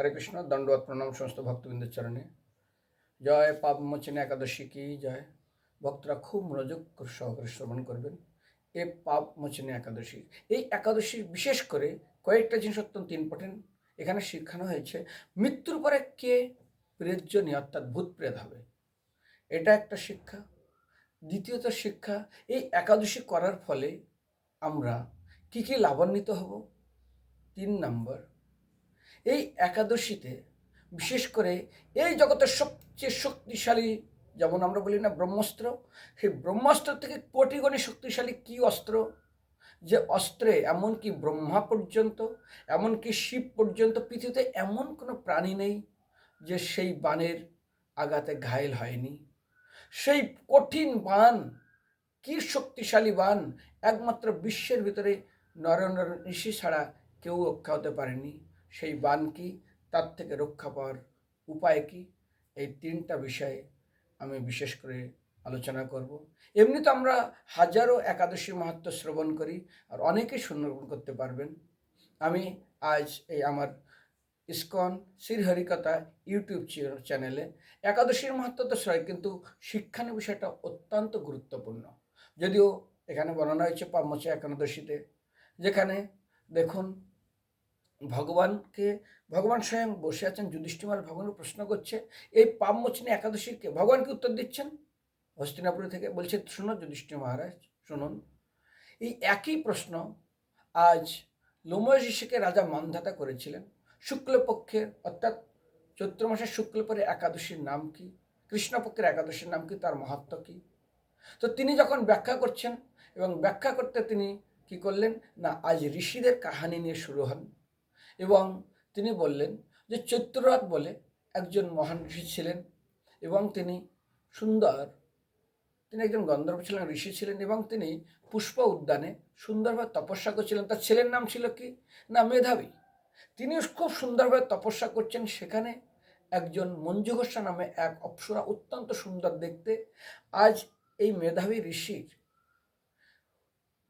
হরে কৃষ্ণ দণ্ডবত প্রণাম সমস্ত ভক্তবৃন্দের চরণে। জয় পাপ মোচনে একাদশী কি জয়। ভক্তরা খুব মনোযোগ সহকারে শ্রবণ করবেন। এ পাপ মোচনে একাদশী। এই একাদশীর বিশেষ করে কয়েকটা জিনিস অত্যন্ত ইম্পর্টেন্ট এখানে শিক্ষানো হয়েছে, মৃত্যুর পরে কে প্রেতজনী অর্থাৎ ভূত প্রেত হবে। এটা একটা শিক্ষা। দ্বিতীয়ত শিক্ষা, এই একাদশী করার ফলে আমরা কী কী লাভান্বিত হব? তিন নম্বর এই একাদশীতে, বিশেষ করে এই জগতের সবচেয়ে শক্তিশালী, যেমন আমরা বলি না ব্রহ্মাস্ত্র, সেই ব্রহ্মাস্ত্র থেকে কোটিগণে শক্তিশালী কি অস্ত্র? যে অস্ত্রে এমনকি ব্রহ্মা পর্যন্ত, এমনকি শিব পর্যন্ত পৃথিবীতে এমন কোনো প্রাণী নেই যে সেই বাণের আঘাতে ঘায়েল হয়নি। সেই কঠিন বান কি শক্তিশালী বান একমাত্র বিশ্বের ভিতরে নরেন্দ্র ঋষি ছাড়া কেউ রক্ষা হতে পারেনি। সেই বান কি? তার থেকে রক্ষা পাওয়ার উপায় কি? এই তিনটা বিষয়ে আমি বিশেষ করে আলোচনা করব। এমনি তো আমরা হাজারো একাদশী মাহাত্ম শ্রবণ করি আর অনেকেই শ্রবণ করতে পারবেন। আমি আজ এই আমার ইস্কন শ্রীহরিকতা ইউটিউব চ্যানেলে একাদশীর মাহাত্ম তো সয় কিন্তু শিক্ষানের বিষয়টা অত্যন্ত গুরুত্বপূর্ণ। যদিও এখানে বর্ণনা হয়েছে পামচে একাদশীতে, যেখানে দেখুন ভগবানকে, ভগবান স্বয়ং বসে আছেন, যুধিষ্ঠিমার ভগবান প্রশ্ন করছে, এই পামমোচনী একাদশীকে ভগবানকে উত্তর দিচ্ছেন? হস্তিনাপুর থেকে বলছে, শুনো যুধিষ্ঠির মহারাজ, শুনুন, এই একই প্রশ্ন আজ লোময় ঋষিকে রাজা মানধাতা করেছিলেন। শুক্লপক্ষের, অর্থাৎ চৈত্র মাসের শুক্লপরে একাদশীর নাম কি? কৃষ্ণপক্ষের একাদশীর নাম কি? তার মাহাত্ম কি? তো তিনি যখন ব্যাখ্যা করছেন এবং ব্যাখ্যা করতে তিনি কি করলেন? না, আজ ঋষিদের কাহানি নিয়ে শুরু হন। এবং তিনি বললেন যে চৈত্ররাত বলে একজন মহান ঋষি ছিলেন এবং তিনি সুন্দর, তিনি একজন গন্ধর্ব ছিলেন, ঋষি ছিলেন এবং তিনি পুষ্প উদ্যানে সুন্দরভাবে তপস্যা করছিলেন। তার ছেলের নাম ছিল কি? না, মেধাবী। তিনি খুব সুন্দরভাবে তপস্যা করছেন। সেখানে একজন মঞ্জু ঘোষা নামে এক অপ্সরা অত্যন্ত সুন্দর দেখতে আজ এই মেধাবী ঋষির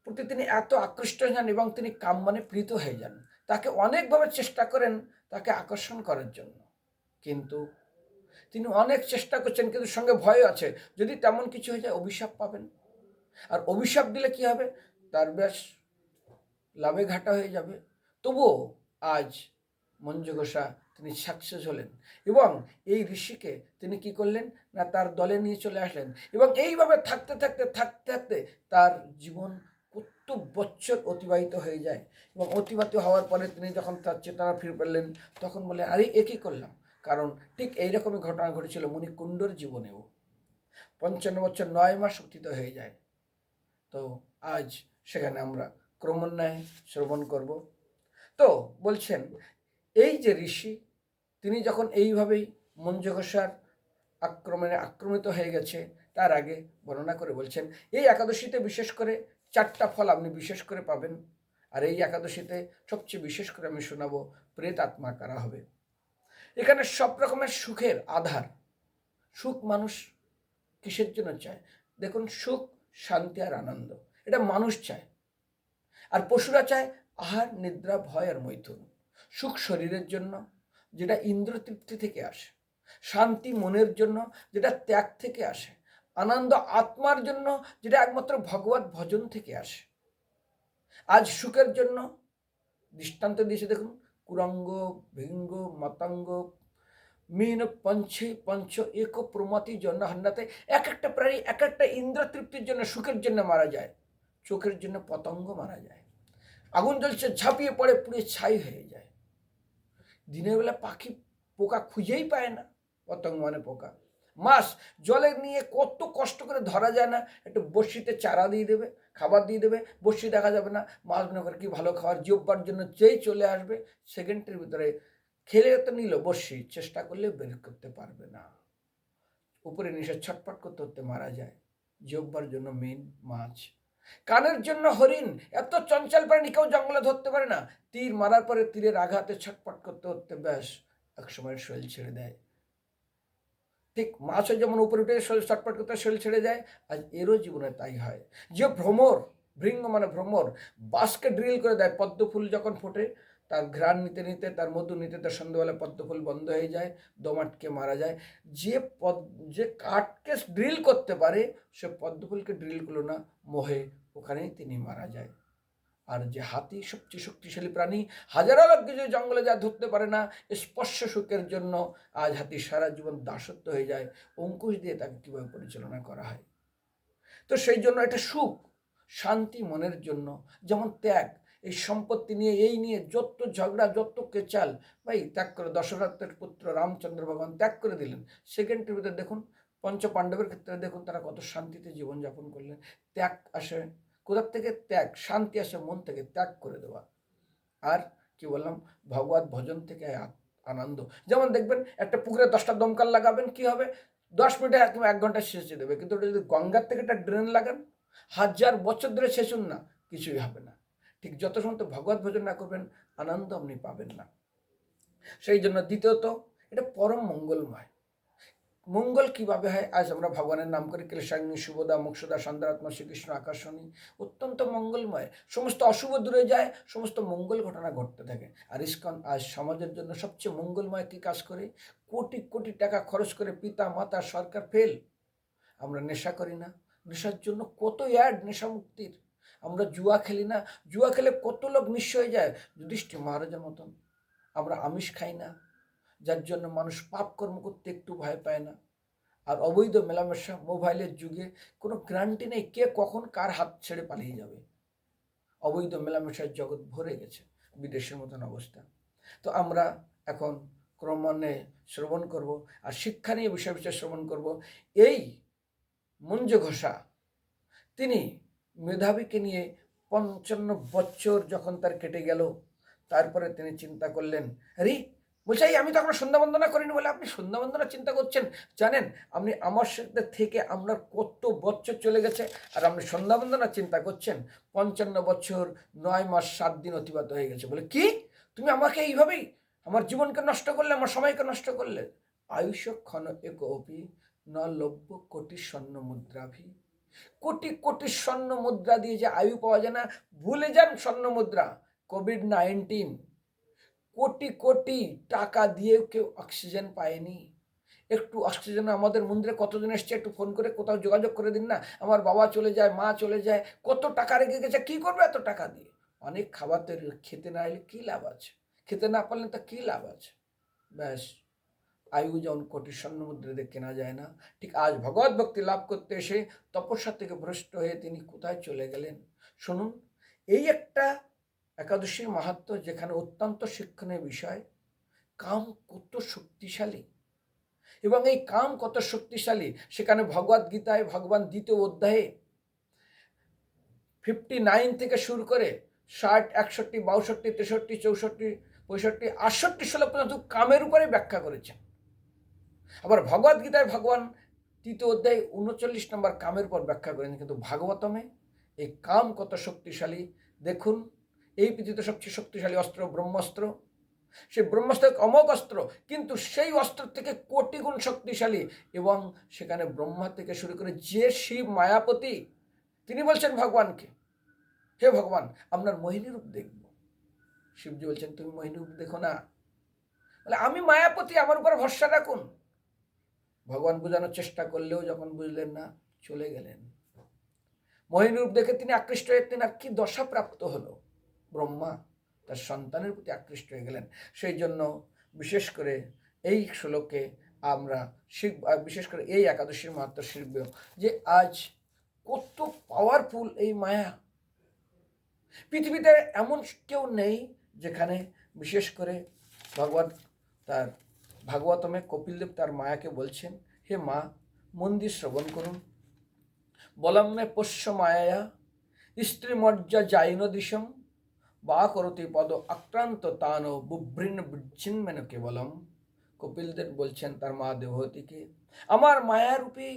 প্রতি তিনি এত আকৃষ্ট হয়ে যান এবং তিনি কাম মানে প্রীত হয়ে যান। তাকে অনেকভাবে চেষ্টা করেন তাকে আকর্ষণ করার জন্য। কিন্তু তিনি অনেক চেষ্টা করছেন, কিন্তু সঙ্গে ভয় আছে। যদি তেমন কিছু হয়ে যায়, অভিশাপ পাবেন। আর অভিশাপ দিলে কি হবে? তার বেশ লাভে ঘাটা হয়ে যাবে। তবুও আজ মঞ্জু ঘোষা তিনি সাকসেস হলেন এবং এই ঋষিকে তিনি কি করলেন? না, তার দলে নিয়ে চলে আসলেন এবং এইভাবে থাকতে থাকতে থাকতে থাকতে তার জীবন কত বছর অতিবাহিত হয়ে যায় এবং অতিবাহিত হওয়ার পরে তিনি যখন তার চেতনা ফিরে পেলেন, তখন বলে, আরে, এ কী করলাম? কারণ ঠিক এইরকমই ঘটনা ঘটেছিল মুনিকুণ্ডর জীবনেও। পঞ্চান্ন বছর নয় মাস অতীত হয়ে যায়। তো আজ সেখানে আমরা ক্রমান্বয়ে শ্রবণ করব। তো বলছেন, এই যে ঋষি, তিনি যখন এইভাবেই মঞ্জু ঘোষার আক্রমণে আক্রমিত হয়ে গেছে, তার আগে বর্ণনা করে বলছেন, এই একাদশীতে বিশেষ করে চারটা ফল আপনি বিশেষ করে পাবেন। আর এই একাদশীতে সবচেয়ে বিশেষ করে আমি শোনাবো, প্রেত আত্মা কারা হবে? এখানে সব রকমের সুখের আধার। সুখ মানুষ কিসের জন্য চায়? দেখুন, সুখ, শান্তি আর আনন্দ। এটা মানুষ চায়। আর পশুরা চায় আহার, নিদ্রা, ভয় আর মৈথুন। সুখ শরীরের জন্য, যেটা ইন্দ্র তৃপ্তি থেকে আসে। শান্তি মনের জন্য, যেটা ত্যাগ থেকে আসে। আনন্দ আত্মার জন্য যেটা একমাত্র ভগবত ভজন থেকে আসে। আজ সুখের জন্য দৃষ্টান্ত দিয়েছে দেখুন, কুরঙ্গ, ভিঙ্গ, মতাঙ্গ, মীন, পঞ্চে, পঞ্চ, এক, প্রমতি জন্য হান্নাতে এক একটা প্রাণী, এক একটা ইন্দ্র তৃপ্তির জন্য, সুখের জন্য মারা যায়, চোখের জন্য পতঙ্গ মারা যায়। আগুন জ্বলছে, ঝাঁপিয়ে পড়ে, পুড়ে ছাই হয়ে যায়। দিনের বেলা পাখি পোকা খুঁজেই পায় না, পতঙ্গ মানে পোকা। মাছ জলে নিয়ে কত কষ্ট করে ধরা যায় না, একটু বড়শিতে চারা দিয়ে দেবে, খাবার দিয়ে দেবে, বড়শি দেখা যাবে না মাছ মনে করে কি ভালো খাবার জিওবার জন্য যেই চলে আসবে, সেকেন্ডের ভিতরে খেলে তো নিল বড়শি, চেষ্টা করলে বের করতে পারবে না। উপরে নিচে ছটপট করতে করতে মারা যায় জিওবার জন্য মেন মাছ। কানের জন্য হরিণ, এত চঞ্চল প্রাণী কেউ জঙ্গলে ধরতে পারে না। তীর মারার পরে তীরের আঘাতে ছটপট করতে করতে ব্যাস একসময় শরীর ছেড়ে দেয়। ঠিক মাছও যেমন উপরে উঠে শরীর ছটপট করতে শরীর ছেড়ে যায় আজ এরও জীবনে তাই হয়। যে ভ্রমর, ভৃঙ্গ মানে ভ্রমর বাসকে ড্রিল করে দেয় পদ্ম ফুল যখন ফোটে, তার ঘ্রাণ নিতে নিতে, তার মধু নিতে, তার সন্ধ্যাবেলা পদ্মফুল বন্ধ হয়ে যায় দমাটকে মারা যায়। যে পদ, যে কাঠকে ড্রিল করতে পারে, সে পদ্মফুলকে ড্রিল করল না, মোহে ওখানেই তিনি মারা যায়। আর যে হাতি সবচেয়ে শক্তিশালী প্রাণী, হাজারো লোক কিছু জঙ্গলে যা ধরতে পারে না স্পর্শ সুখের জন্য আজ হাতি সারা জীবন দাসত্ব হয়ে যায়। অঙ্কুশ দিয়ে তাকে কীভাবে পরিচালনা করা হয়? তো সেই জন্য এটা সুখ, শান্তি মনের জন্য, যেমন ত্যাগ, এই সম্পত্তি নিয়ে, এই নিয়ে যত ঝগড়া, যত কেচাল, ভাই, ত্যাগ করে, দশরথের পুত্র রামচন্দ্র ভগবান ত্যাগ করে দিলেন। সেকেন্ড ভিতরে দেখুন পঞ্চ পাণ্ডবের ক্ষেত্রে দেখুন, তারা কত শান্তিতে জীবনযাপন করলেন। ত্যাগ আসে কোথার থেকে ত্যাগ, শান্তি আসে, মন থেকে ত্যাগ করে দেওয়া। আর কি বললাম, ভগবত ভজন থেকে আনন্দ। যেমন দেখবেন, একটা পুকুরে দশটা দমকাল লাগাবেন, কি হবে? দশ মিনিটে কিংবা এক ঘণ্টা সেচে দেবে কিন্তু ওটা যদি গঙ্গার থেকে একটা ড্রেন লাগান, হাজার বছর ধরে সেচুন না, কিছুই হবে না। ঠিক যত সময় ভগবত ভজন না করবেন, আনন্দ আপনি পাবেন না। সেই জন্য দ্বিতীয়ত, এটা পরম মঙ্গলময়। মঙ্গল কীভাবে হয়? আজ আমরা ভগবানের নাম করি কৃষ্ণাগ্নি শুভদা মোক্ষদা সন্ধ্যাত্মা শ্রীকৃষ্ণ আকর্ষণী অত্যন্ত মঙ্গলময়। সমস্ত অশুভ দূরে যায়, সমস্ত মঙ্গল ঘটনা ঘটতে থাকে। আর ইস্কন আজ সমাজের জন্য সবচেয়ে মঙ্গলময় কী কাজ করে, কোটি কোটি টাকা খরচ করে পিতা, মাতা, সরকার ফেল আমরা নেশা করি না। নেশার জন্য কত অ্যাড নেশা মুক্তির। আমরা জুয়া খেলি না। জুয়া খেলে কত লোক নিঃস্ব হয়ে যায়। যুধিষ্ঠির মহারাজের মতন। আমরা আমিষ খাই না। যার জন্য মানুষ পাপ কর্ম করতে একটু ভয় পায় না। আর অবৈধ মেলামেশা মোবাইলের যুগে কোনো গ্যারান্টি নেই কে কখন কার হাত ছেড়ে পালিয়ে যাবে। অবৈধ মেলামেশার জগৎ ভরে গেছে বিদেশের মতন অবস্থা। তো আমরা এখন ক্রমান্বয়ে শ্রবণ করব আর শিক্ষা নিয়ে বিষয় বিষয় শ্রবণ করব। এই মঞ্জু ঘোষা, তিনি মেধাবীকে নিয়ে পঞ্চান্ন বছর যখন তার কেটে গেল, তারপরে তিনি চিন্তা করলেন আরে বলছে, এই, আমি তো আপনার সন্ধ্যা বন্দনা করিনি বলে আপনি সন্ধ্যা বন্দনা চিন্তা করছেন? জানেন, আপনি আমার সাথে থেকে আপনার কত বছর চলে গেছে আর আপনি সন্ধ্যা বন্দনা চিন্তা করছেন? পঞ্চান্ন বছর, নয় মাস, সাত দিন অতিবাহিত হয়ে গেছে বলে। কি? তুমি আমাকে এইভাবেই আমার জীবনকে নষ্ট করলে, আমার সময়কে নষ্ট করলে? আয়ুষ ক্ষণ এক অপি ন লব্য কোটি স্বর্ণ মুদ্রাভি কোটি কোটি স্বর্ণ মুদ্রা দিয়ে যে আয়ু পাওয়া যায় না, ভুলে যান স্বর্ণ মুদ্রা। কোভিড নাইন্টিন কোটি কোটি টাকা দিয়েও কেউ অক্সিজেন পায়নি। একটু অক্সিজেন আমাদের মন্দিরে কতজন এসছে একটু ফোন করে কোথাও যোগাযোগ করে দিন না। আমার বাবা চলে যায়, মা চলে যায়, কত টাকা রেখে গেছে, কী করবে এত টাকা দিয়ে? অনেক খাবার তৈরি খেতে না এলে কী লাভ আছে? খেতে না পারলে তা কী লাভ আছে? ব্যাস, আয়ু যেমন কোটি স্বর্ণ মুদ্রা দিয়ে কেনা যায় না, ঠিক আজ ভগবত ভক্তি লাভ করতে এসে তপস্যা থেকে ভ্রষ্ট হয়ে তিনি কোথায় চলে গেলেন? শুনুন, এই একটা একাদশীর মাহাত্ম যেখানে অত্যন্ত শিক্ষণীয় বিষয়, কাম কত শক্তিশালী? এবং এই কাম কত শক্তিশালী সেখানে ভগবদ গীতায় ভগবান দ্বিতীয় অধ্যায়ে ফিফটি নাইন থেকে শুরু করে ষাট, একষট্টি, বাষট্টি, তেষট্টি, চৌষট্টি, পঁয়ষট্টি, আটষট্টি, ষোলো পর্যন্ত কামের উপরে ব্যাখ্যা করেছেন। আবার ভগবদ গীতায় ভগবান তৃতীয় অধ্যায় উনচল্লিশ নম্বর কামের উপর ব্যাখ্যা করেছেন, কিন্তু ভাগবতমে এই কাম কত শক্তিশালী? দেখুন এই পৃথিবীতে সবচেয়ে শক্তিশালী অস্ত্র ব্রহ্মাস্ত্র। সেই ব্রহ্মাস্ত্র এক অমোঘ অস্ত্র, কিন্তু সেই অস্ত্র থেকে কোটি গুণ শক্তিশালী এবং সেখানে ব্রহ্মা থেকে শুরু করে যে শিব মায়াপতি, তিনি বলছেন ভগবানকে, হে ভগবান, আপনার মোহিনী রূপ দেখব। শিবজি বলছেন, তুমি মোহিনী রূপ দেখো না। বলে, আমি মায়াপতি, আমার উপর ভরসা রাখুন। ভগবান বোঝানোর চেষ্টা করলেও যখন বুঝলেন না, চলে গেলেন। মোহিনী রূপ দেখে তিনি আকৃষ্ট হয়ে, তিনি আর কি দশা প্রাপ্ত হলো? ব্রহ্মা তার সন্তানের প্রতি আকৃষ্ট হয়ে গেলেন। সেই জন্য বিশেষ করে এই শ্লোকে আমরা শিখব বিশেষ করে এই একাদশীর মাত্র শিখব যে আজ কত পাওয়ারফুল এই মায়া। পৃথিবীতে এমন কেউ নেই যেখানে বিশেষ করে ভগবান তার ভাগবতমে কপিলদেব তার মায়াকে বলছেন, হে মা, মন্দির শ্রবণ করুন। বলম্মে পোষ্য মায়া স্ত্রী মর্যা যাইন দিশম করতি পদ আক্রান্ত তান ও বুভৃন বিচ্ছিন্মেন কেবলম কপিলদেব বলছেন, তার মা দেবহতীকে আমার মায়ারূপী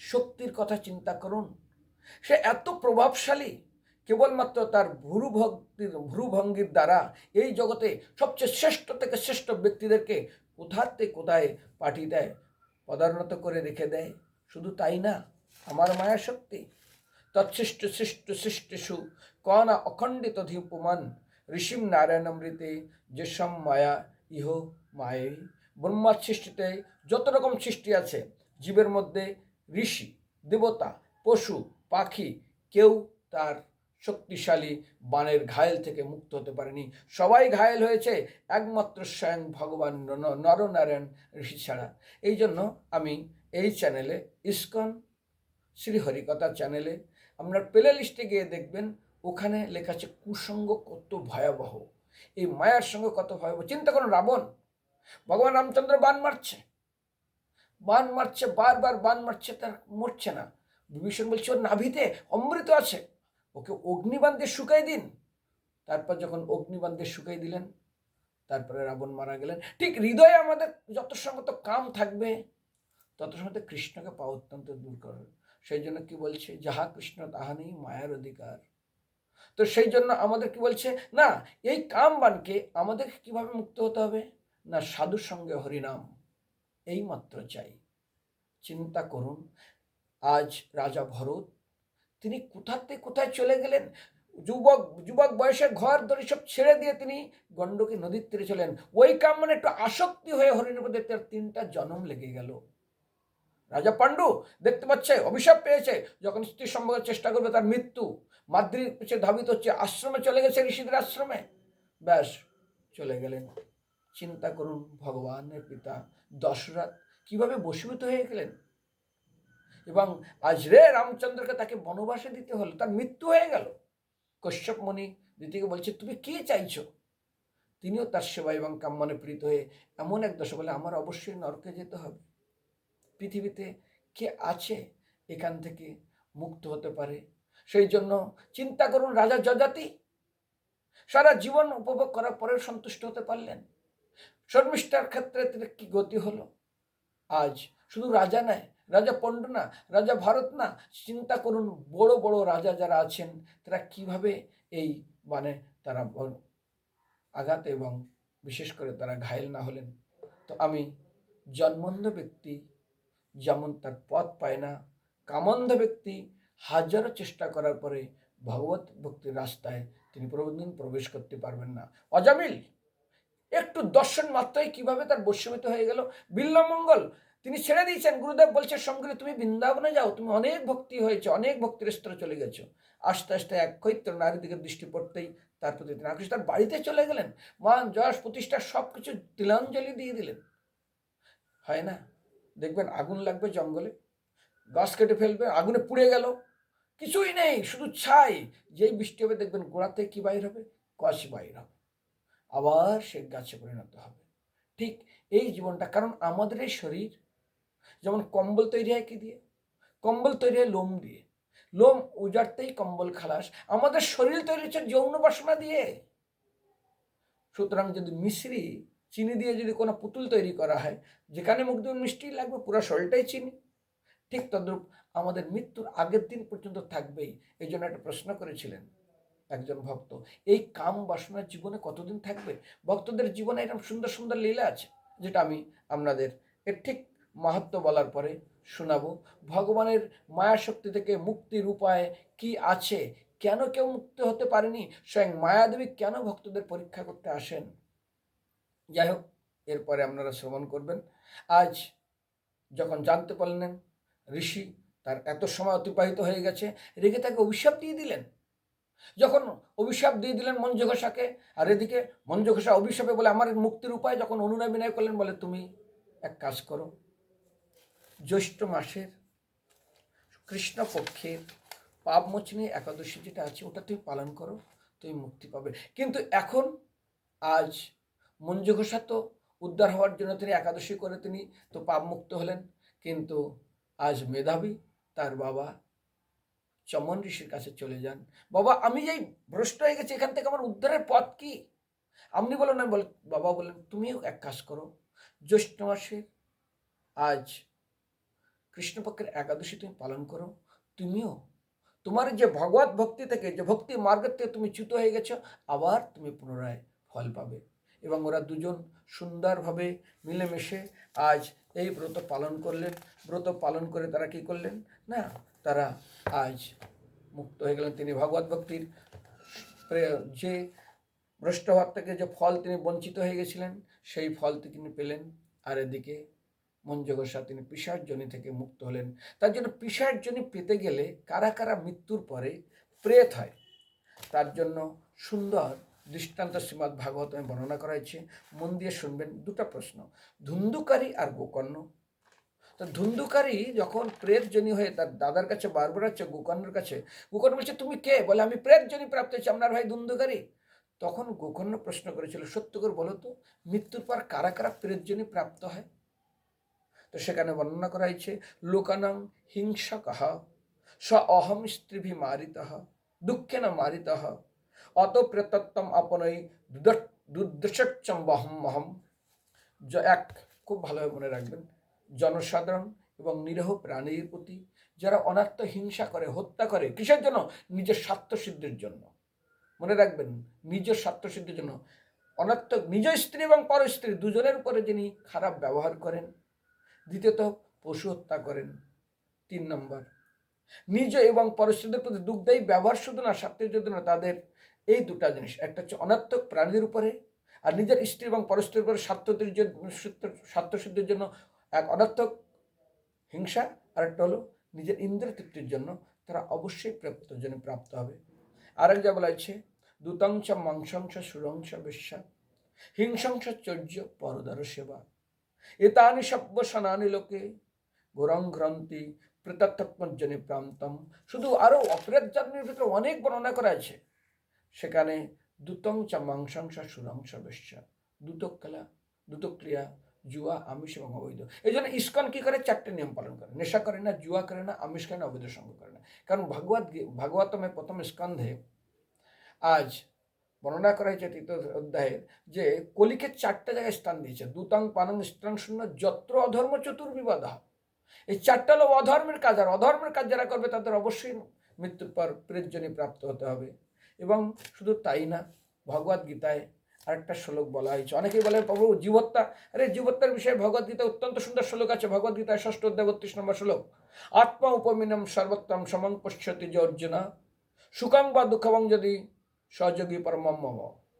শক্তির কথা চিন্তা করুন। সে এত প্রভাবশালী, কেবলমাত্র তার ভুরু ভক্তির ভ্রুভঙ্গির দ্বারা এই জগতে সবচেয়ে শ্রেষ্ঠ থেকে শ্রেষ্ঠ ব্যক্তিদেরকে কোথাতে কোথায় পাঠিয়ে দেয়? পদান্নত করে রেখে দেয়? শুধু তাই না, আমার মায়া শক্তি তৎসৃষ্ট সৃষ্ট সৃষ্টিষু কনা অখণ্ডিত ধীপুমান ঋষিম নারায়ণ নারায়ণামৃতে যেসম মায়া ইহ মায়ে। ব্রহ্মার সৃষ্টিতে যত রকম সৃষ্টি আছে, জীবের মধ্যে ঋষি, দেবতা, পশু, পাখি, কেউ তার শক্তিশালী বানের ঘায়েল থেকে মুক্ত হতে পারেনি। সবাই ঘায়েল হয়েছে, একমাত্র স্বয়ং ভগবান নরনারায়ণ ঋষি ছাড়া। এই জন্য আমি এই চ্যানেলে ইস্কন শ্রী হরিকথা চ্যানেলে আপনার প্লে লিস্টে গিয়ে দেখবেন ওখানে লেখা আছে কুসঙ্গ কত ভয়াবহ। এই মায়ার সঙ্গে কত ভয়াবহ? চিন্তা করুন, রাবণ। ভগবান রামচন্দ্র বান মারছে। বান মারছে, বারবার বান মারছে, তার মরছে না। বিভীষণ বলছে, ওর নাভিতে অমৃত আছে। ওকে অগ্নিবান দিয়ে শুকাই দিন। তারপর যখন অগ্নিবান দিয়ে শুকাই দিলেন, তারপরে রাবণ মারা গেলেন। ঠিক হৃদয়ে আমাদের যত সঙ্গত কাম থাকবে, তত সময় কৃষ্ণকে পাওয়া অত্যন্ত দূর করবে সেই জন্য কি বলছে, যাহা কৃষ্ণ তাহা নেই মায়ার অধিকার। তো সেই জন্য আমাদের কি বলছে, না, এই কামবানকে আমাদের কীভাবে মুক্ত হতে হবে? না, সাধুর সঙ্গে হরিনাম এই মাত্র চাই। চিন্তা করুন, আজ রাজা ভরত, তিনি কোথাতে কোথায় চলে গেলেন? যুবক যুবক বয়সে ঘর দড়ি সব ছেড়ে দিয়ে তিনি গণ্ডকী নদীর তীরে চলেন। ওই কাম মানে একটু আসক্তি হয়ে হরিণের মধ্যে তার তিনটা জন্ম লেগে গেল। রাজা পাণ্ডু দেখতে পাচ্ছে, অভিশাপ পেয়েছে। যখন স্ত্রী সম্ভবের চেষ্টা করবে তার মৃত্যু মাদ্রির পিছিয়ে ধাবিত হচ্ছে, আশ্রমে চলে গেছে ঋষিদের আশ্রমে। ব্যাস, চলে গেলেন। চিন্তা করুন, ভগবানের পিতা দশরথ কীভাবে বশীভূত হয়ে গেলেন? এবং আজ রে রামচন্দ্রকে তাকে বনবাসে দিতে হলো তার মৃত্যু হয়ে গেল। কশ্যপ মুনি দিদিকে বলছে, তুমি কি চাইছো? তিনিও তার সেবা এবং কাম্যনে প্রীত হয়ে এমন এক দশা বলে, আমার অবশ্যই নরকে যেতে হবে। পৃথিবীতে কে আছে এখান থেকে মুক্ত হতে পারে? সেই জন্য চিন্তা করুন রাজা যজাতি। সারা জীবন উপভোগ করার পরেও সন্তুষ্ট হতে পারলেন। শর্মিষ্ঠার ক্ষেত্রে তিনি কি গতি হলো? আজ শুধু রাজা নয় রাজা পণ্ড না, রাজা ভারত না, চিন্তা করুন বড় বড় রাজা যারা আছেন, তারা কীভাবে এই মানে তারা আঘাত এবং বিশেষ করে তারা ঘায়েল না হলেন? তো আমি জন্মন্ধ ব্যক্তি যেমন তার পথ পায় না কামন্ধ ব্যক্তি হাজারো চেষ্টা করার পরে ভগবত ভক্তির রাস্তায় তিনি প্রতিদিন প্রবেশ করতে পারবেন না। অজামিল, একটু দর্শন মাত্রায় কীভাবে তার বস্যমিত হয়ে গেল? বিল্লমঙ্গল, তিনি ছেড়ে দিয়েছেন। গুরুদেব বলছে সঙ্গে তুমি বৃন্দাবনে যাও, তুমি অনেক ভক্তি হয়েছে, অনেক ভক্তির স্তরে চলে গেছো। আস্তে আস্তে এক কৈত্র নারী দিকে দৃষ্টি পড়তেই তার প্রতি তিনি আকৃষ্ট তার বাড়িতে চলে গেলেন। মান যশ প্রতিষ্ঠা সব কিছু তিলাঞ্জলি দিয়ে দিলেন। হয় না? দেখবেন আগুন লাগবে জঙ্গলে, গাছ কেটে ফেলবে, আগুনে পুড়ে গেল, কিছুই নেই, শুধু ছাই। যেই বৃষ্টি হবে দেখবেন গোড়াতে কি বাইর হবে? কষ বাইর হবে। আবার সে গাছে পরিণত হবে। ঠিক এই জীবনটা, কারণ আমাদের এই শরীর, যেমন কম্বল তৈরি হয় কি দিয়ে? কম্বল তৈরি হয় লোম দিয়ে। লোম উজাড়তেই কম্বল খালাস। আমাদের শরীর তৈরি হচ্ছে যৌন বাসনা দিয়ে। সুতরাং যদি মিশ্রি চিনি দিয়ে যদি কোনো পুতুল তৈরি করা হয়, যেখানে মুখ দিয়ে মিষ্টি লাগবে, পুরো শরীরটাই চিনি। ঠিক তদ্রূপ আমাদের মৃত্যুর আগের দিন পর্যন্ত থাকবেই, এই জন্য একটা প্রশ্ন করেছিলেন একজন ভক্ত। এই কাম বাসনার জীবনে কতদিন থাকবে? ভক্তদের জীবনে এরকম সুন্দর সুন্দর লীলা আছে, যেটা আমি আপনাদের এর ঠিক মাহাত্ম বলার পরে শোনাবো। ভগবানের মায়া শক্তি থেকে মুক্তির উপায় কি আছে? কেন কেউ মুক্ত হতে পারেনি? স্বয়ং মায়াদেবী কেন ভক্তদের পরীক্ষা করতে আসেন? যাই হোক এরপরে আপনারা শ্রবণ করবেন। আজ যখন জানতে পারলেন ঋষি তার এত সময় অতিবাহিত হয়ে গেছে, রেগে তাকে অভিশাপ দিয়ে দিলেন। যখন অভিশাপ দিয়ে দিলেন মঞ্জু ঘোষাকে আর এদিকে মঞ্জু ঘোষা অভিশাপে বলে, আমার মুক্তির উপায় যখন অনুনয় বিনয় করলেন, বলে, তুমি এক কাজ করো। জ্যৈষ্ঠ মাসের কৃষ্ণপক্ষের পাপমোচনী একাদশী যেটা আছে ওটা তুমি পালন করো, তুমি মুক্তি পাবে। কিন্তু এখন, আজ মঞ্জু ঘোষা তো উদ্ধার হওয়ার জন্য তিনি একাদশী করে তিনি তো পাপ মুক্ত হলেন। কিন্তু আজ মেধাবী তার বাবা চমন ঋষির কাছে চলে যান। বাবা, আমি যেই ভ্রষ্ট হয়ে গেছি, এখান থেকে আমার উদ্ধারের পথ কি? আপনি বলেন, আমি বলে বাবা বলেন তুমিও এক কাজ করো। জ্যৈষ্ঠ মাসের আজ কৃষ্ণপক্ষের একাদশী তুমি পালন করো। তুমিও। তোমার যে ভগবত ভক্তি থেকে, যে ভক্তি মার্গের থেকে তুমি চ্যুত হয়ে গেছো, আবার তুমি পুনরায় ফল পাবে। এবং ওরা দুজন সুন্দরভাবে মিলেমিশে আজ এই ব্রত পালন করলেন। ব্রত পালন করে তারা কি করলেন? না, তারা আজ মুক্ত হয়ে গেলেন। তিনি ভগবত ভক্তির যে ভ্রষ্ট হওয়ার থেকে যে ফল তিনি বঞ্চিত হয়ে গেছিলেন, সেই ফল তিনি পেলেন। আর এদিকে মঞ্জগসা তিনি পিসার জনি থেকে মুক্ত হলেন। তার জন্য পিসার জনি পেতে গেলে কারা কারা মৃত্যুর পরে প্রেত হয়, তার জন্য সুন্দর দৃষ্টান্ত শ্রীমৎ ভাগবতমে বর্ণনা করা হয়েছে মন দিয়ে শুনবেন দুটো প্রশ্ন। ধুন্দুকারী আর গোকর্ণ। তো ধুন্দুকারী যখন প্রেত জনি হয়ে তার দাদার কাছে বারবার হচ্ছে গোকর্ণের কাছে, গোকর্ণ বলছে, তুমি কে? বলে, আমি প্রেত জনি প্রাপ্ত হয়েছি আপনার ভাই ধুন্দুকারী। তখন গোকর্ণ প্রশ্ন করেছিল, সত্য করে বলো তো, মৃত্যুর পর কারা কারা প্রেত জনি প্রাপ্ত হয়? তো সেখানে বর্ণনা করা হয়েছে লোকানাং হিংসা কাহা স অহম স্ত্রীভি মারিত দুঃখে না মারিত অত প্রেতত্বম আপনই দুর্দশচ্চম বহম মহম এক খুব ভালোভাবে মনে রাখবেন। জনসাধারণ এবং নিরহ প্রাণীর প্রতি যারা অনাত্ম হিংসা করে, হত্যা করে, কিসের জন্য? নিজের স্বার্থসিদ্ধির জন্য। মনে রাখবেন নিজের স্বার্থসিদ্ধির জন্য। অনাত্ম নিজ স্ত্রী এবং পর স্ত্রী দুজনের উপরে যিনি খারাপ ব্যবহার করেন, দ্বিতীয়ত পশু হত্যা করেন। তিন নম্বর, নিজ এবং পরিস্থিতির প্রতি দুঃখদায়ী ব্যবহার শুধু না, স্বার্থের জন্য তাদের এই দুটা জিনিস, একটা হচ্ছে অনাত্মক প্রাণীদের উপরে আর নিজের স্ত্রী এবং পরস্পরের উপরে স্বার্থের জন্য স্বার্থসিদ্ধির জন্য এক অনাত্মক হিংসা, আর একটা হলো নিজের ইন্দ্রিয় তৃপ্তির জন্য তারা অবশ্যই প্রাপ্ত জন্য প্রাপ্ত হবে। আরেক যা বলা হচ্ছে দূতাংশ মাংসাংশ সুরংশ বিশ্বা হিংসাংশ চর্য পরদার সেবা। এতানি সব্য সনানি লোকে গোরং গ্রন্থি প্রেতাত্মজনে প্রান্তম। শুধু আরও অপরাধ জন্মের ভিতরে অনেক বর্ণনা করা আছে। সেখানে দুতং চা মাংসাংশ সুরংশ বেশ্যা দুতক খেলা দুতক ক্রিয়া, জুয়া, আমিষ এবং অবৈধ। এই জন্য ইস্কন কি করে? চারটে নিয়ম পালন করে। নেশা করে না, জুয়া করে না, আমিষ করে না, অবৈধ সঙ্গ করে না। কারণ ভাগবত ভাগবতমে প্রথম স্কন্ধে আজ বর্ণনা করা হয়েছে তৃতীয় অধ্যায়ে যে কলিকে চারটে জায়গায় স্থান দিয়েছে। দুতাং, পানং স্থান শূন্য, যত্র, অধর্ম, চতুর্বিবাদ। এই চারটা হলো অধর্মের কাজ। আর অধর্মের কাজ যারা করবে তাদের অবশ্যই মৃত্যুর পর প্রেতজনী প্রাপ্ত হতে হবে। এবং শুধু তাই না ভগবদ গীতায় আরেকটা শ্লোক বলা হয়েছে। অনেকেই বলে প্রভু, জীবত্তা আরে, জীবত্তার বিষয়ে ভগবদ গীতা অত্যন্ত সুন্দর শ্লোক আছে। ভগবদ গীতায় ষষ্ঠ অধ্যায় বত্রিশ নম্বর শ্লোক, আত্মা উপমিনম সর্বোত্তম সমং পশ্যতি যে অর্জুনা, সুখং বা দুঃখবং যদি সহযোগী পরমম মম,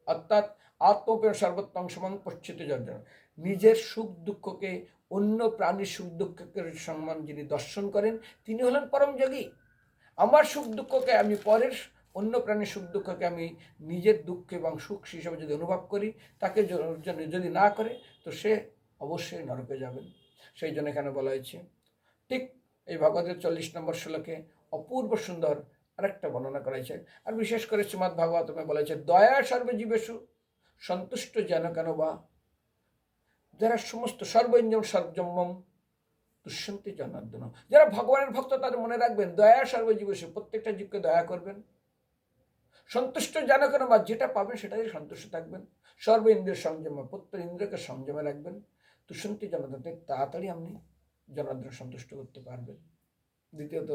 অর্থাৎ আত্মপের সর্বোত্তম সমং পশ্যতি অর্জুনা, নিজের সুখ দুঃখকে অন্য প্রাণীর সুখ দুঃখকে সম্মান যিনি দর্শন করেন, তিনি হলেন পরম যোগী। আমার সুখ দুঃখকে আমি পরের অন্য প্রাণীর সুখ দুঃখকে আমি নিজের দুঃখ এবং সুখ হিসেবে যদি অনুভব করি, তাকে যদি না করে, তো সে অবশ্যই নরকে যাবেন। সেই জন্য এখানে বলা হয়েছে, ঠিক এই ভগবতের চল্লিশ নম্বর শ্লোকে অপূর্ব সুন্দর আরেকটা বর্ণনা করা হয়েছে। আর বিশেষ করে শ্রীমৎ ভাগবতমে বলা হয়েছে, দয়া সর্বজীবেশু সন্তুষ্ট যেন কেন বা? যারা সমস্ত সর্বঞ্জম সর্বজম্মম দুষ্যন্তি জনার্দন। যারা ভগবানের ভক্ত, তাদের মনে রাখবেন, দয়া সর্বজীবেশু প্রত্যেকটা জীবকে দয়া করবেন। সন্তুষ্ট যেন কেন বা যেটা পাবেন সেটাই সন্তুষ্ট থাকবেন। সর্ব ইন্দ্রিয় সংযম প্রত্যেক ইন্দ্রকে সংযমে রাখবেন। তুষন্তি জনার্দন তাড়াতাড়ি আপনি জনার্দন সন্তুষ্ট করতে পারবেন। দ্বিতীয়ত,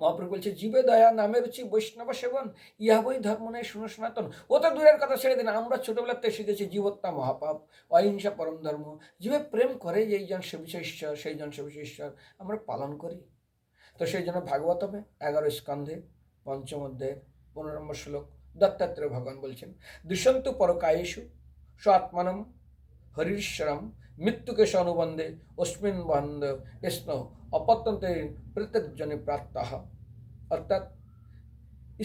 মহাপ্রভু বলছে, জীবে দয়া নামের রুচি বৈষ্ণব সেবন ইহা বই ধর্ম নেই শুনো সনাতন। ও তো দূরের কথা ছেড়ে দিন, আমরা ছোটবেলাতে শিখেছি জীবত্তা মহাপাপ, অহিংসা পরম ধর্ম। জীবে প্রেম করে যেই জন সে ঈশ্বর, সেই জন সে ঈশ্বর, আমরা পালন করি। তো সেই জন্য ভাগবতমে এগারো স্কন্ধে পঞ্চম অধ্যায়ের পনেরো নম্বর শ্লোক, দত্তাত্রেয় ভগবান বলছেন দুষ্যন্ত পরকায়েষু স্ব আত্মানম হরিশ্বরম মৃত্যুকে অনুবন্ধে অস্মিন বন্ধ কৃষ্ণ অপত্যন্তে প্রত্যেকজনে প্রাপ্তাহ। অর্থাৎ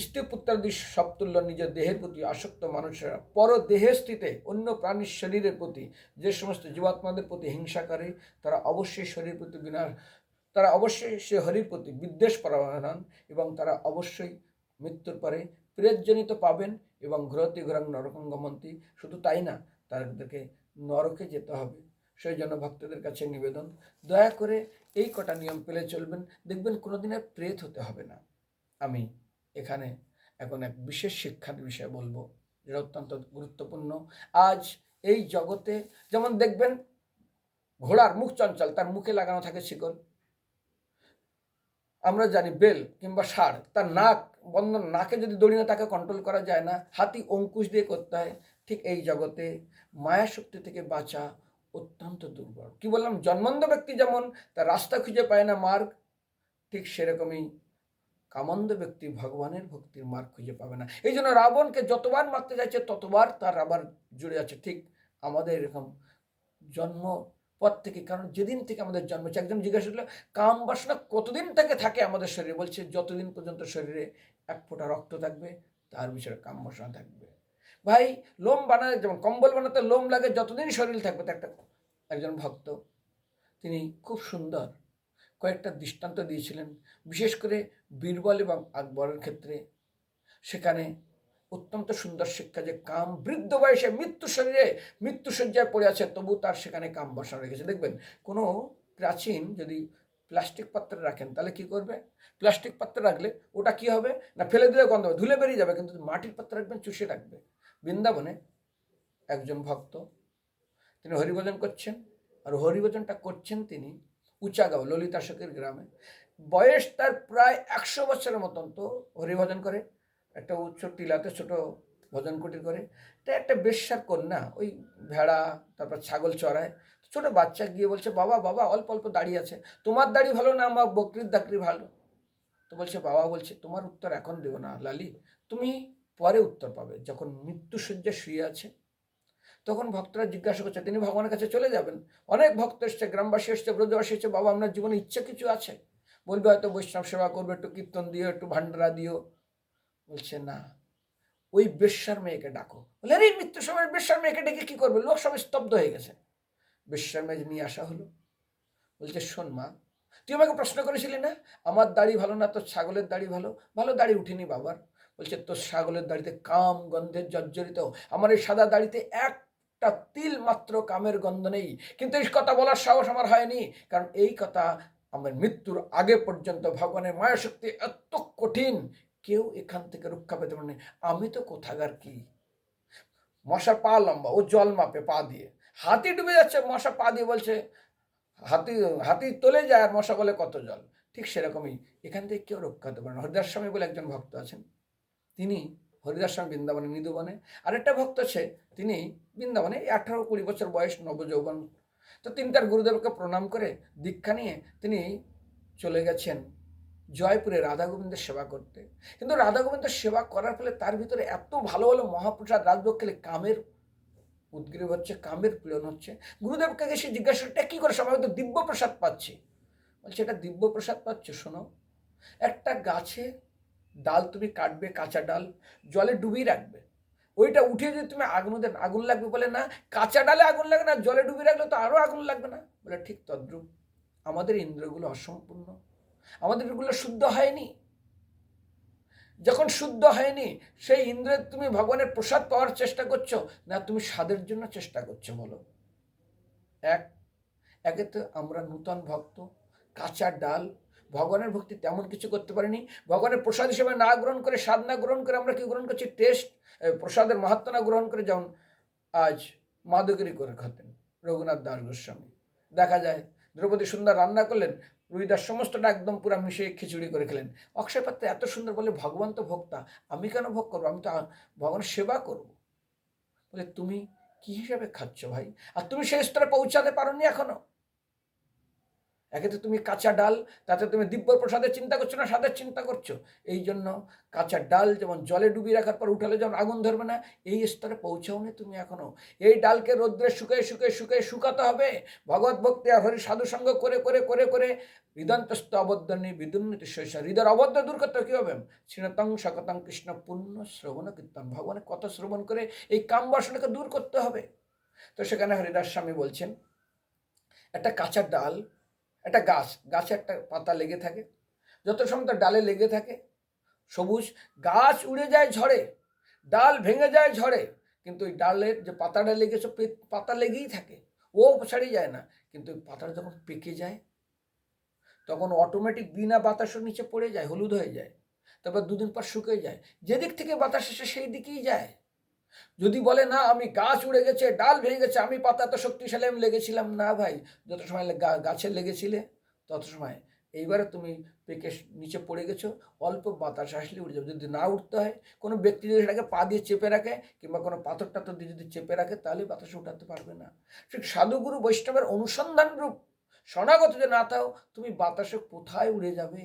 স্ত্রী পুত্রাদি সবতুল্য নিজের দেহের প্রতি আসক্ত মানুষেরা পর দেহে স্থিতে অন্য প্রাণীর শরীরের প্রতি যে সমস্ত জীবাত্মাদের প্রতি হিংসা করে, তারা অবশ্যই শরীর প্রতি বিনা তারা অবশ্যই সে হরির প্রতি বিদ্বেষ পরায়ণ এবং তারা অবশ্যই মৃত্যুর পরে প্রেতজনিত পাবেন এবং ঘ্রতি ঘোরাং নরকং গমন্তি। শুধু তাই না, তাদেরকে নরকে যেতে হবে। সেই জন্য ভক্তদের কাছে নিবেদন, দয়া করে এই কটা নিয়ম পেলে চলবেন। দেখবেন কোনোদিন আর প্রেত হতে হবে না। আমি এখানে এখন এক বিশেষ শিক্ষার বিষয় বলব, যেটা অত্যন্ত গুরুত্বপূর্ণ। আজ এই জগতে যেমন দেখবেন ঘোড়ার মুখ চঞ্চল, তার মুখে লাগানো থাকে শিকল। আমরা জানি বেল কিংবা ষাঁড়, তার নাক বন্ধন নাকে যদি দড়ি না তাকে কন্ট্রোল করা যায় না, হাতি অঙ্কুশ দিয়ে করতে হয়, ঠিক এই জগতে মায়া শক্তি থেকে বাঁচা অত্যন্ত দুর্বল। কি বললাম? জন্মন্ধ ব্যক্তি যেমন, তার রাস্তা খুঁজে পায় না মার্গ, ঠিক সেরকমই কামন্দ ব্যক্তি ভগবানের ভক্তির মার্গ খুঁজে পাবে না। এই জন্য রাবণকে যতবার মারতে যাচ্ছে, ততবার তার আবার জুড়ে যাচ্ছে, ঠিক আমাদের এরকম জন্ম পর থেকে, কারণ যেদিন থেকে আমাদের জন্ম হচ্ছে একজন জিজ্ঞাসা করল, কাম বাসনা কতদিন থেকে থাকে আমাদের শরীরে? বলছে, যতদিন পর্যন্ত শরীরে এক ফোঁটা রক্ত থাকবে, তার বিষয়ে কাম বাসনা থাকবে। ভাই, লোম বানাতে, যেমন কম্বল বানাতে লোম লাগে, যতদিন শরীর থাকবে তো একটা একজন ভক্ত, তিনি খুব সুন্দর, কয়েকটা দৃষ্টান্ত দিয়েছিলেন, বিশেষ করে বীরবল এবং আকবরের ক্ষেত্রে। সেখানে অত্যন্ত সুন্দর শিক্ষা যে কাম বৃদ্ধ বয়সে মৃত্যু শরীরে মৃত্যু শয্যায় পড়ে আছে, তবু তার সেখানে কাম বসানো রেখেছে দেখবেন, কোনো প্রাচীন যদি প্লাস্টিক পাত্রে রাখেন, তাহলে কি করবে? প্লাস্টিক পাত্রে রাখলে ওটা কি হবে? না ফেলে দিলে গন্ধ হবে, ধুলে বেরিয়ে যাবে, কিন্তু মাটির পাত্রে রাখবেন, চুষে রাখবে। বৃন্দাবনে একজন ভক্ত, তিনি হরিভজন করছেন, আর হরিভজনটা করছেন তিনি উচাগাঁও, ললিতাশকের গ্রামে। বয়স তার প্রায় একশো বছরের মতন, তো হরিভজন করে। একটা উচ্চ টিলাতে ছোট ভজন কুটির করে। এটা একটা বেশ্যার কন্যা, ওই ভেড়া, তারপর ছাগল চড়ায়। ছোট বাচ্চা গিয়ে বলছে, বাবা বাবা, অল্প অল্প দাড়ি আছে। তোমার দাড়ি ভালো না, আমার বকরির দাকরি ভালো? তো বলছে, বাবা বলছে, তোমার উত্তর এখন দেবো না, লালি। তুমি পরে উত্তর পাবে। যখন মৃত্যুসজ্জা শুয়ে আছে, তখন ভক্তরা জিজ্ঞাসা করছে, তিনি ভগবানের কাছে চলে যাবেন? অনেক ভক্ত এসছে, গ্রামবাসী এসছে, ব্রজবাসী এসছে, বাবা, আপনার জীবনে ইচ্ছে কিছু আছে? বলবে, হয়তো বৈষ্ণব সেবা করবে, একটু কীর্তন দিও, একটু ভান্ডারা দিও বলছে, না, ওই বেশ্যার মেয়েকে ডাকো। বলে এই মৃত্যু সময় বেশ্যার মেয়েকে ডেকে কি করবে? লোক সবাই স্তব্ধ হয়ে গেছে। বেশ্যার মেয়ে নিয়ে আসা হলো, বলছে, শোন মা, তুই আমাকে প্রশ্ন করেছিলি না? আমার দাড়ি ভালো না, তোর ছাগলের দাড়ি ভালো? ভালো দাড়ি উঠিনি বাবার। বলছে, তোর ছাগলের দাড়িতে কাম গন্ধের জর্জরিত। আমার এই সাদা দাড়িতে একটা তিল মাত্র কামের গন্ধ নেই। কিন্তু এই কথা বলার সাহস আমার হয়নি। কারণ এই কথা আমার মৃত্যুর আগে পর্যন্ত ভগবানের মায়া শক্তি এত কঠিন কেউ এখান থেকে রক্ষা পেতে পারেনি। আমি তো কোথাকার কি? মশা পা লম্বা, ও জল মাপে, পা দিয়ে। হাতি ডুবে যাচ্ছে, মশা পা দিয়ে বলছে, হাতি হাতি তোলে যায় আর মশা বলে কত জল। ঠিক সেরকমই এখান থেকে কেউ রক্ষা হতে পারে হরিদাস স্বামী বলে একজন ভক্ত আছেন। তিনি হরিদাস স্বামী বৃন্দাবনে নিধুবনে আরেকটা ভক্ত আছে, তিনি বৃন্দাবনে আঠারো কুড়ি বছর বয়স নবযৌবন। তো তিনি তার গুরুদেবকে প্রণাম করে দীক্ষা নিয়ে তিনি চলে গেছেন। জয়পুরে রাধা গোবিন্দের সেবা করতে। কিন্তু রাধা গোবিন্দের সেবা করার ফলে তার ভিতরে এত ভালো ভালো মহাপ্রসাদ রাজভোগ কামের উদ্গ্রীব হচ্ছে, কামের পীড়ন হচ্ছে। গুরুদেবকে এসে জিজ্ঞাসা এটা কী করে সবাই তো দিব্য প্রসাদ পাচ্ছি। বলছে, এটা দিব্য প্রসাদ পাচ্ছ, শোনো। একটা গাছে ডাল তুমি কাটবে, কাঁচা ডাল, জলে ডুবিয়ে রাখবে। ওইটা উঠে যদি তুমি আগুন আগুন লাগবে বলে, না, কাঁচা ডালে আগুন লাগে না, জলে ডুবিয়ে রাখলে তো আরও আগুন লাগবে না? বলে, ঠিক তদ্রুপ। আমাদের ইন্দ্রগুলো অসম্পূর্ণ। আমাদের এগুলো শুদ্ধ হয়নি। যখন শুদ্ধ হয়নি, সেই ইন্দ্রের তুমি ভগবানের প্রসাদ পাওয়ার চেষ্টা করছ, না, তুমি স্বাদের জন্য চেষ্টা করছ বলো। এক, একে তো আমরা নূতন ভক্ত, কাঁচা ডাল, ভগবানের ভক্তি তেমন কিছু করতে পারিনি। ভগবানের প্রসাদ হিসেবে না গ্রহণ করে, স্বাদ না গ্রহণ করে আমরা কি গ্রহণ করছি? টেস্ট প্রসাদের মাহাত্ম না গ্রহণ করে যেমন আজ মাদগিরি করে খাতেন রঘুনাথ দাস গোস্বামী। দেখা যায়, দ্রৌপদী সুন্দর রান্না করলেন রুইদাস সমস্তটা একদম পুরো মিশিয়ে খিচুড়ি করে খেলেন। অক্ষয় পাত্র এত সুন্দর বলে, ভগবান তো ভোক্তা, আমি কেন ভোগ করব? আমি তো ভগবানের সেবা করব। বলে, তুমি কি হিসাবে খাচ্ছ ভাই? আর তুমি সেই স্তরে পৌঁছাতে পারো নি এখনও? একে তো তুমি কাঁচা ডাল, তাতে তুমি দিব্য প্রসাদের চিন্তা করছ না, স্বাদের চিন্তা করছ? এই জন্য কাঁচা ডাল যেমন জলে ডুবিয়ে রাখার পর উঠালে যেমন আগুন ধরবে না, এই স্তরে পৌঁছাওনি তুমি এখনও এই ডালকে রোদ্রে শুকিয়ে শুকিয়ে শুকিয়ে শুকাতে হবে। ভগবত ভক্তি আর হরি সাধু সঙ্গ করে করে করে করে হৃদন্তস্থ অবদ্ধনী বিদুন্নতি শৈশ হৃদয়ের অবদ্ধ দূর করতে কী হবে শ্রীনতং সকতং কৃষ্ণ পুণ্য শ্রবণ কীর্তন। ভগবানের কত শ্রবণ করে এই কাম বাসনাকে দূর করতে হবে? তো সেখানে হরিদাস স্বামী বলছেন, একটা কাঁচা ডাল একটা গাছ, গাছে একটা পাতা লেগে থাকে। যত সময় তার ডালে লেগে থাকে, সবুজ গাছ উড়ে যায় ঝড়ে, ডাল ভেঙে যায় ঝড়ে, কিন্তু ওই ডালের যে পাতাটা লেগেছে পাতা লেগেই থাকে। ও ছাড়িয়ে যায় না, কিন্তু ওই পাতাটা যখন পেকে যায়, তখন অটোমেটিক বিনা বাতাসের নিচে পড়ে যায়, হলুদ হয়ে যায়, তারপর দুদিন পর শুকিয়ে যায়। যেদিক থেকে বাতাস এসে সেই দিকেই যায়। যদি বলে, না, আমি গাছ উড়ে গেছে, ডাল ভেঙে গেছে, আমি পাতা তো শক্তিশালী, আমি লেগেছিলাম। না ভাই, যত সময় গাছে লেগেছিলে, তত সময়। এইবারে তুমি পেকে নিচে পড়ে গেছো, অল্প বাতাস আসলে উঠে যাবে। যদি না উঠতে হয়, কোনো ব্যক্তি যদি সেটাকে পা দিয়ে চেপে রাখে, কিংবা কোনো পাথর টাথর দিয়ে যদি চেপে রাখে, তাহলে বাতাস উঠাতে পারবে না। ঠিক সাধুগুরু বৈষ্ণবের অনুসন্ধান রূপ। শরণাগত যে না থাও, তুমি বাতাসে কোথায় উড়ে যাবে?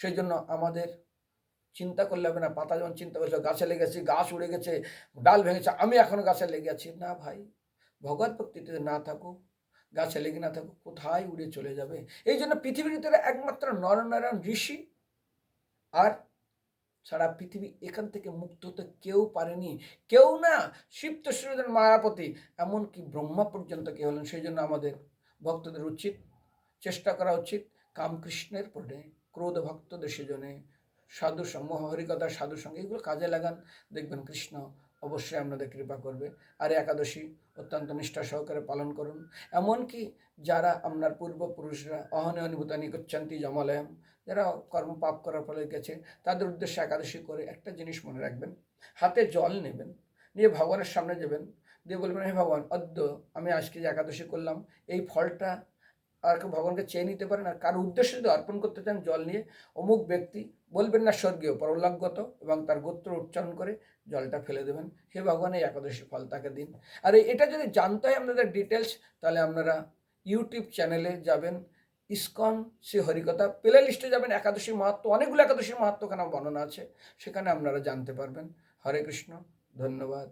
সেই জন্য আমাদের চিন্তা করলে হবে না, পাতা যেমন চিন্তা করছে, গাছে লেগেছে, গাছ উড়ে গেছে, ডাল ভেঙেছে, আমি এখনও গাছে লেগে আছি। না ভাই ভগবত ভক্তিতে না থাকুক, গাছে লেগে না থাকুক, কোথায় উড়ে চলে যাবে? এই জন্য পৃথিবীর ভিতরে একমাত্র নরনারায়ণ ঋষি আর সারা পৃথিবী এখান থেকে মুক্ত হতে কেউ পারেনি। কেউ না, শিব তো মায়াপতি, এমনকি ব্রহ্মা পর্যন্ত কে হলেন। সেই জন্য আমাদের ভক্তদের উচিত, চেষ্টা করা উচিত, কামকৃষ্ণের পরে ক্রোধ ভক্তদের সেজনে সাধু সমূহ হরিকথা সাধু সঙ্গে এগুলো কাজে লাগান। দেখবেন কৃষ্ণ অবশ্যই আপনাদের কৃপা করবে। আর একাদশী অত্যন্ত নিষ্ঠা সহকারে পালন করুন। এমনকি যারা আপনার পূর্বপুরুষরা অহনে অনুভূতানি করছেন্তি জমালয়ম যারা কর্ম পাপ করার ফলে গেছে, তাদের উদ্দেশ্যে একাদশী করে একটা জিনিস মনে রাখবেন। হাতে জল নেবেন, নিয়ে ভগবানের সামনে যাবেন। দিয়ে বলবেন, হে ভগবান, অদ্য আমি আজকে যে একাদশী করলাম, এই ফলটা আর কেউ ভগবানকে চেয়ে নিতে পারেন আর কারও উদ্দেশ্যে যদি অর্পণ করতে চান জল নিয়ে, অমুক ব্যক্তি বলবেন না স্বর্গীয়, পরলোকগত এবং তার গোত্র উচ্চারণ করে জলটা ফেলে দেবেন। হে ভগবান, এই একাদশী ফল তাকে দিন। আর এটা যদি জানতে হয় আপনাদের ডিটেলস তাহলে আপনারা ইউটিউব চ্যানেলে যাবেন। ইসকন শ্রী হরিকথা প্লে লিস্টে যাবেন। একাদশীর মাহাত্ম, অনেকগুলো একাদশীর মাহাত্ম ওখানে বর্ণনা আছে, সেখানে আপনারা জানতে পারবেন। হরে কৃষ্ণ, ধন্যবাদ।